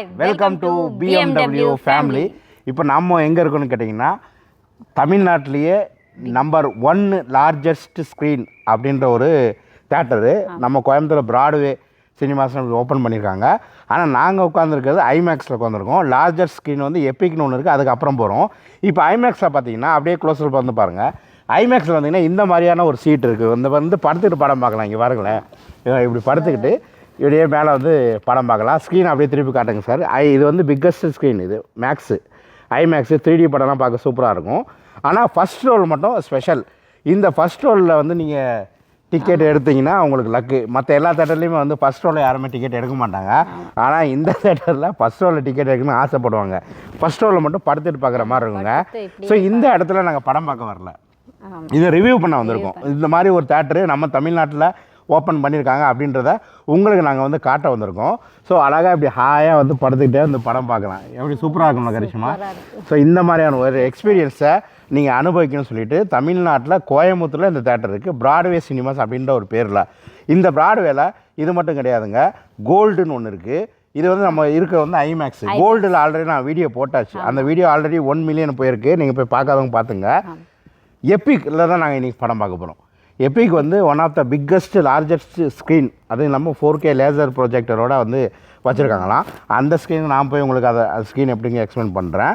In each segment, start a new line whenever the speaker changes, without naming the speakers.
Hi
welcome to BMW family இப்போ நம்ம எங்கே இருக்கோம்னு கேட்டிங்கன்னா தமிழ்நாட்டிலேயே நம்பர் ஒன்று லார்ஜஸ்ட் ஸ்க்ரீன் அப்படின்ற ஒரு தேட்டரு நம்ம கோயம்புத்தூர் பிராட்வே சினிமாஸ் ஓப்பன் பண்ணியிருக்காங்க. ஆனால் நாங்கள் உட்காந்துருக்கிறது ஐமேக்ஸில் உட்காந்துருக்கோம் லார்ஜஸ்ட் ஸ்க்ரீன் வந்து எப்பிக்னு ஒன்று இருக்குது அதுக்கப்புறம் போகிறோம் இப்போ ஐமேக்ஸில் பார்த்தீங்கன்னா அப்படியே க்ளோஸில் வந்து பாருங்கள் ஐமேக்ஸில் பார்த்தீங்கன்னா இந்த மாதிரியான ஒரு சீட் இருக்குது இந்த வந்து படுத்துக்கிட்டு படம் பார்க்கலாம். இங்கே பாருங்களேன். இப்படி படுத்துக்கிட்டு இப்படியே மேலே வந்து படம் பார்க்கலாம். ஸ்க்ரீன் அப்படியே திருப்பி காட்டுங்க சார். ஐ இது வந்து பிக்கஸ்ட் ஸ்க்ரீன் இது மேக்ஸு ஐமேக்ஸு த்ரீ டி படம்லாம் பார்க்க சூப்பராக இருக்கும். ஆனால் ஃபஸ்ட் ரோல் மட்டும் ஸ்பெஷல் இந்த ஃபஸ்ட் ரோலில் வந்து நீங்கள் டிக்கெட் எடுத்தீங்கன்னா உங்களுக்கு லக்கு மற்ற எல்லா தேட்டர்லேயுமே வந்து ஃபஸ்ட் ரோலில் யாருமே டிக்கெட் எடுக்க மாட்டாங்க. ஆனால் இந்த தேட்டரில் ஃபஸ்ட் ரோலில் டிக்கெட் எடுக்கணும்னு ஆசைப்படுவாங்க. ஃபஸ்ட் ரோலில் மட்டும் படுத்துட்டு பார்க்குற மாதிரி இருக்குங்க. ஸோ இந்த இடத்துல நாங்கள் படம் பார்க்க வரல. இதை ரிவ்யூ பண்ண வந்திருக்கோம். இந்த மாதிரி ஒரு தேட்டரு நம்ம தமிழ்நாட்டில் ஓப்பன் பண்ணியிருக்காங்க அப்படின்றத உங்களுக்கு நாங்கள் வந்து காட்ட வந்திருக்கோம். ஸோ அழகாக இப்படி ஹாயாக வந்து படுத்துக்கிட்டே வந்து படம் பார்க்கலாம். எப்படி சூப்பராக இருக்கும்ல கரிஷ்மா? ஸோ இந்த மாதிரியான ஒரு எக்ஸ்பீரியன்ஸை நீங்கள் அனுபவிக்கணும்னு சொல்லிட்டு தமிழ்நாட்டில் கோயம்புத்தூரில் இந்த தேட்டர் இருக்குது பிராட்வே சினிமாஸ் அப்படின்ற ஒரு பேரில். இந்த பிராட்வேல இது மட்டும் கிடையாதுங்க கோல்டுன்னு ஒன்று இருக்குது இது வந்து நம்ம இருக்க வந்து ஐமேக்ஸ் கோல்டில் ஆல்ரெடி நான் வீடியோ போட்டாச்சு. அந்த வீடியோ ஆல்ரெடி ஒன் மில்லியன் போயிருக்கு. நீங்கள் போய் பார்க்காதவங்க பார்த்துங்க. எப்பிக்கில் தான் நாங்கள் இன்றைக்கி படம் பார்க்க போகிறோம் எப்பிக் வந்து one of the biggest largest screen அதுவும் இல்லாமல் ஃபோர் கே லேசர் ப்ரொஜெக்டரோட வந்து வச்சுருக்காங்களாம் அந்த ஸ்க்ரீன் நான் போய் உங்களுக்கு அதை ஸ்க்ரீன் எப்படிங்க எக்ஸ்பிளைன் பண்ணுறேன்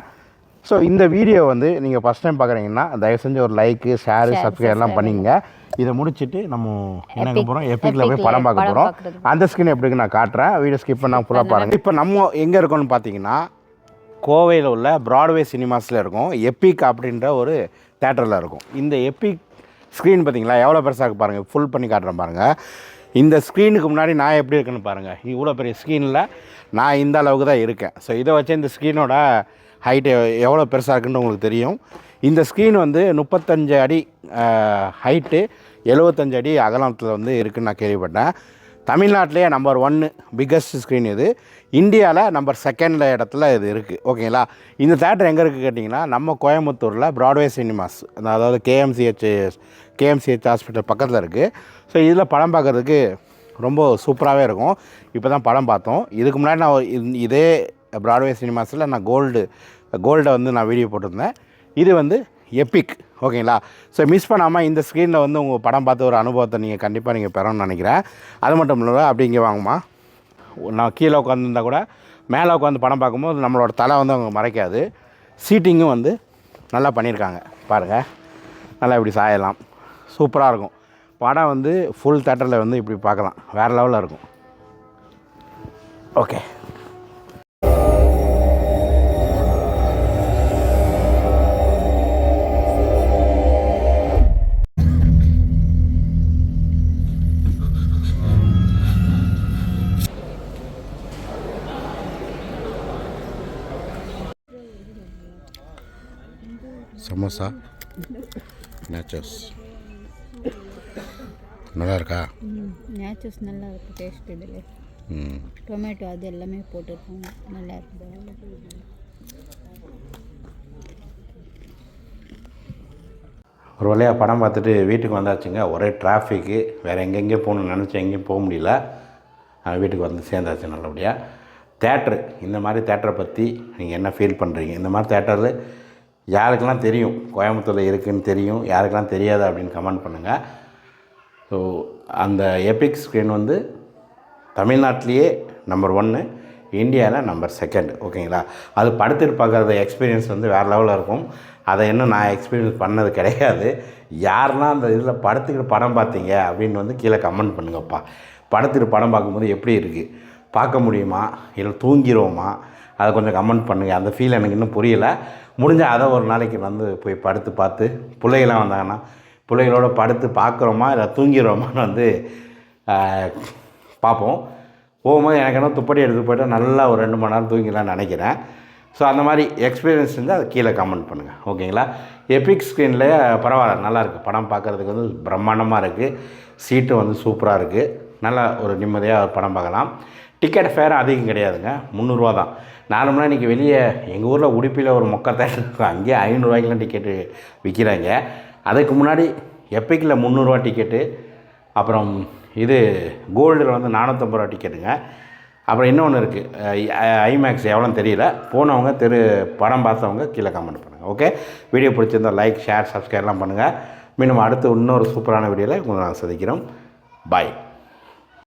ஸோ இந்த வீடியோ வந்து நீங்கள் ஃபஸ்ட் டைம் பார்க்குறீங்கன்னா தயவு செஞ்சு ஒரு லைக்கு ஷேரு சப்ஸ்கிரைப் எல்லாம் பண்ணிங்க. இதை முடிச்சுட்டு நம்ம என்னங்க போகிறோம் எப்பிக்கில் போய் படம் பார்க்க போகிறோம் அந்த ஸ்க்ரீன் எப்படிங்க நான் காட்டுறேன். வீடியோ ஸ்கிப் பண்ணால் ஃபுல்லாக பாருங்கள் இப்போ நம்ம எங்கே இருக்கோம்னு பார்த்தீங்கன்னா கோவையில் உள்ள பிராட்வே சினிமாஸில் இருக்கும். எப்பிக் அப்படின்ற ஒரு தேட்டரில் இருக்கும். இந்த எப்பிக் ஸ்க்ரீன் பார்த்தீங்களா? எவ்வளோ பெருசாக பாருங்கள் ஃபுல் பண்ணி காட்டுறேன் பாருங்கள் இந்த ஸ்க்ரீனுக்கு முன்னாடி நான் எப்படி இருக்குன்னு பாருங்கள் இவ்வளோ பெரிய ஸ்க்ரீனில் நான் இந்த அளவுக்கு தான் இருக்கேன். ஸோ இதை வச்சு இந்த ஸ்க்ரீனோட ஹைட்டு எவ்வளோ பெருசாக இருக்குன்னு உங்களுக்கு தெரியும். இந்த ஸ்க்ரீன் வந்து முப்பத்தஞ்சு அடி ஹைட்டு எழுபத்தஞ்சு அடி அகலத்தில் வந்து இருக்குன்னு நான் கேள்விப்பட்டேன். தமிழ்நாட்டிலேயே நம்பர் ஒன்று பிக்கஸ்ட் ஸ்க்ரீன் இது. இந்தியாவில் நம்பர் செகண்டில் இடத்துல இது இருக்குது ஓகேங்களா இந்த தேட்டர் எங்கே இருக்குது கேட்டிங்கன்னா நம்ம கோயம்புத்தூரில் ப்ராட்வே சினிமாஸ் அதாவது கேஎம்சிஹெச் கேஎம்சிஹெச் ஹாஸ்பிட்டல் பக்கத்தில் இருக்குது ஸோ இதில் படம் பார்க்குறதுக்கு ரொம்ப சூப்பராகவே இருக்கும். இப்போ தான் படம் பார்த்தோம். இதுக்கு முன்னாடி நான் இதே ப்ராட்வே சினிமாஸில் நான் கோல்டு கோல்டை வந்து நான் வீடியோ போட்டிருந்தேன். இது வந்து எப்பிக் ஓகேங்களா? ஸோ மிஸ் பண்ணாமல் இந்த ஸ்க்ரீனில் வந்து உங்கள் படம் பார்த்த ஒரு அனுபவத்தை நீங்கள் கண்டிப்பாக நீங்கள் பெறணும்னு நினைக்கிறேன். அது மட்டும் இல்லை அப்படி இங்கே வாங்கம்மா. நான் கீழே உட்காந்துருந்தா கூட மேலே உட்காந்து படம் பார்க்கும்போது நம்மளோட தலை வந்து அவங்க மறைக்காது. சீட்டிங்கும் வந்து நல்லா பண்ணியிருக்காங்க. பாருங்கள் நல்லா இப்படி சாயலாம். சூப்பராக இருக்கும். படம் வந்து ஃபுல் தேட்டரில் வந்து இப்படி பார்க்கலாம். வேறு லெவலில் இருக்கும். ஓகே சமோசா நேச்சர்ஸ் நல்லா இருக்கா
நேச்சர்ஸ் நல்லா இருக்கு டேஸ்ட் இதில் டொமேட்டோ அது எல்லாமே போட்டிருக்காங்க நல்லா இருக்குது
ஒரு வழியாக படம் பார்த்துட்டு வீட்டுக்கு வந்தாச்சுங்க ஒரே டிராஃபிக்கு வேறு எங்கெங்கே போகணும்னு நினச்சி எங்கேயும் போக முடியல. வீட்டுக்கு வந்து சேர்ந்தாச்சு நல்லபடியாக தேட்ரு இந்த மாதிரி தேட்டரை பற்றி நீங்கள் என்ன ஃபீல் பண்ணுறீங்க இந்த மாதிரி தேட்டரு யாருக்கெல்லாம் தெரியும் கோயம்புத்தூரில் இருக்குன்னு தெரியும் யாருக்கெல்லாம் தெரியாது அப்படின்னு கமெண்ட் பண்ணுங்கள் ஸோ அந்த எபிக் ஸ்க்ரீன் வந்து தமிழ்நாட்டிலேயே நம்பர் ஒன்று இந்தியாவில் நம்பர் செகண்ட் ஓகேங்களா அது படுத்துட்டு பார்க்குற எக்ஸ்பீரியன்ஸ் வந்து வேறு லெவலில் இருக்கும். அதை இன்னும் நான் எக்ஸ்பீரியன்ஸ் பண்ணது கிடையாது. யாரெல்லாம் அந்த இதில் படுத்துக்கிட்டு படம் பார்த்தீங்க அப்படின்னு வந்து கீழே கமெண்ட் பண்ணுங்கப்பா. படுத்துட்டு படம் பார்க்கும்போது எப்படி இருக்குது பார்க்க முடியுமா? இல்லை தூங்கிடுவோமா அதை கொஞ்சம் கமெண்ட் பண்ணுங்கள் அந்த ஃபீல் எனக்கு இன்னும் புரியலை. முடிஞ்சால் அதை ஒரு நாளைக்கு வந்து போய் படுத்து பார்த்து பிள்ளைகளாம் வந்தாங்கன்னா பிள்ளைகளோட படுத்து பார்க்குறோமா இல்லை தூங்கிடுறோமான்னு வந்து பார்ப்போம். போகும்போது எனக்கு என்ன துப்படி எடுத்து போய்ட்டு நல்லா ஒரு ரெண்டு மணி நேரம் தூங்கிடலாம்னு நினைக்கிறேன். ஸோ அந்த மாதிரி எக்ஸ்பீரியன்ஸ் இருந்தால் அதை கீழே கமெண்ட் பண்ணுங்கள் ஓகேங்களா? எபிக் ஸ்க்ரீனில் பரவாயில்ல. நல்லா இருக்குது படம் பார்க்குறதுக்கு வந்து பிரம்மாண்டமாக இருக்குது சீட்டு வந்து சூப்பராக இருக்குது நல்லா ஒரு நிம்மதியாக படம் பார்க்கலாம். டிக்கெட் ஃபேர் அதிகம் கிடையாதுங்க. முந்நூறுரூவா தான். நார்மலாக இன்றைக்கி வெளியே எங்கள் ஊரில் உடுப்பியில் ஒரு மொக்க தேட்டர் இருக்கும் அங்கேயே ஐநூறுரூவாய்க்கெலாம் டிக்கெட்டு விற்கிறாங்க அதுக்கு முன்னாடி எப்பிக்கில் முந்நூறுரூவா டிக்கெட்டு அப்புறம் இது கோல்டில் வந்து நானூற்றம்பது ரூபா டிக்கெட்டுங்க அப்புறம் இன்னொன்று இருக்குது ஐமேக்ஸ் எவ்வளோன்னு தெரியல. போனவங்க தெரு படம் பார்த்தவங்க கீழே கமெண்ட் பண்ணுங்கள் ஓகே வீடியோ பிடிச்சிருந்தா லைக் ஷேர் சப்ஸ்கிரைப்லாம் பண்ணுங்கள் மீண்டும் அடுத்து இன்னொரு சூப்பரான வீடியோவில் உங்களை நாங்கள் சந்திக்கிறோம். பாய்